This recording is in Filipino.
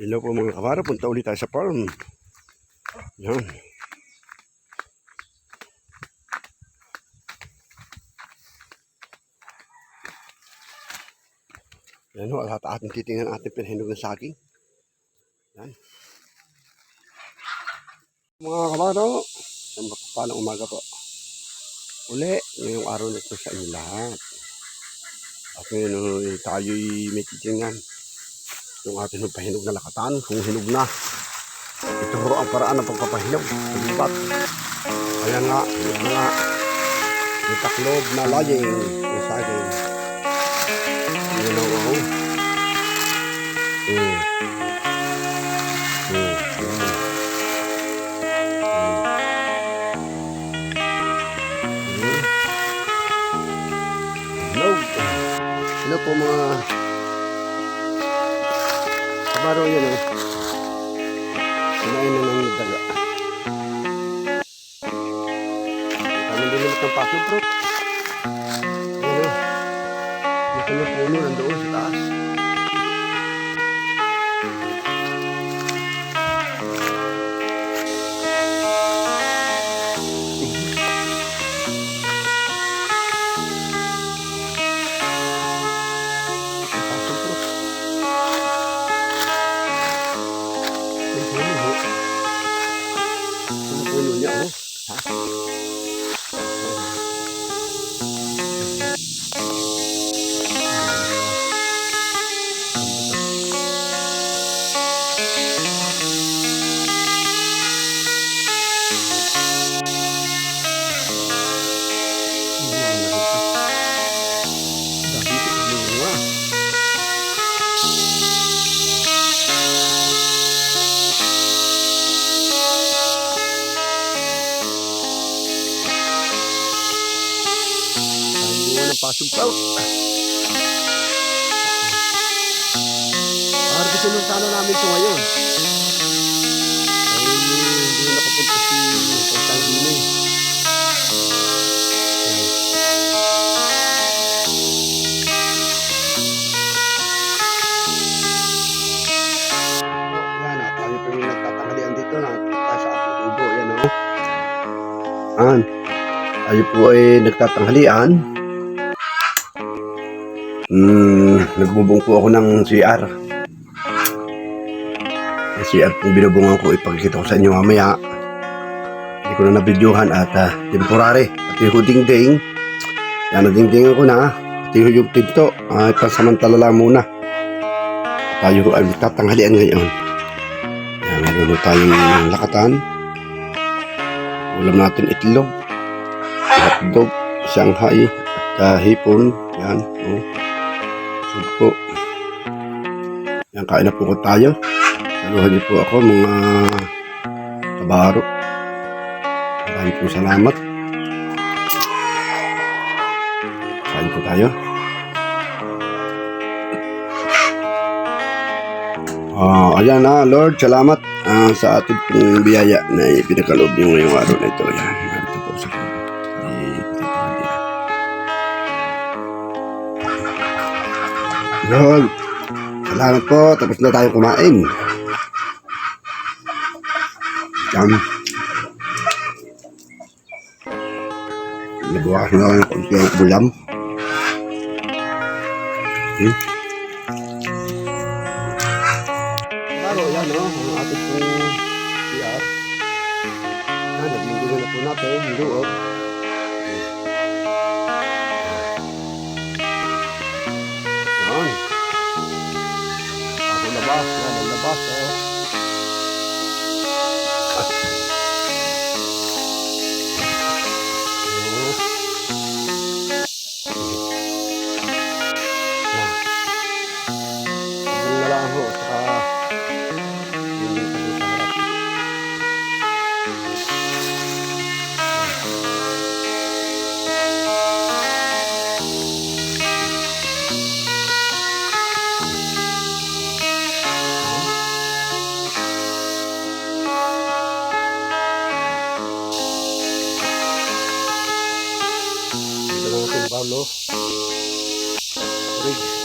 Hello po mga kabaro, punta ulit tayo sa farm. Yan. Yan o, at ating titingnan ating pinhinog ng saging. Yan. Mga kabaro, ang palang umaga po. Uli, ngayong araw na ito sa inyo lahat. At ngayon uh, tayo'y may titingnan yung ating pahinog na lakatan, kung hinog na. Ito ho ang paraan ng pagpapahinog sa libat. Kaya nga, hinog na nga. May taklob na laying yung saging. Yun ang ako. Hmm. Kabaro yan eh. Kumain na ng daga. Kami din ng pasok bro. Ano? Yung kanyang puno nandoon sa taas. Flower. Harvestin ng sana namin ito ngayon. Ay, hindi na nakapunta si Pagtangini. Yan na, tayo po yung nagtatanghalian Hmm, nagbubong po ako ng CR. Ang CR pong binubungan ko, ipagkita ko sa inyo mamaya. Hindi ko na nabidyohan at ah, temporary. At yung ding-ding, yan na ding-dingan ko na. At yung pinto, ay pansamantala lang muna. Tayo ay tatanghalian ngayon. Yan, meron tayong lakatan. Ulam natin itlog. Hotdog, Shanghai, at uh, hipon. Yan, oh. Sugpo. Yan, kain na po ko tayo. Saluhan niyo po ako mga kabaro. Maraming po salamat. Kain po tayo. Ah, ayan na, Lord, salamat ah, sa ating biyaya na ipinakalob niyo ngayong araw na ito. Ayan, Lord, salamat po. Tapos na tayo kumain. Yan. Nabawasan na lang ng konti ang ulam. Hmm. Klaro, yan o, ang ating pong PR. Yan, nagbibigay na po natin, yung loob. Ako Pablo Rodríguez.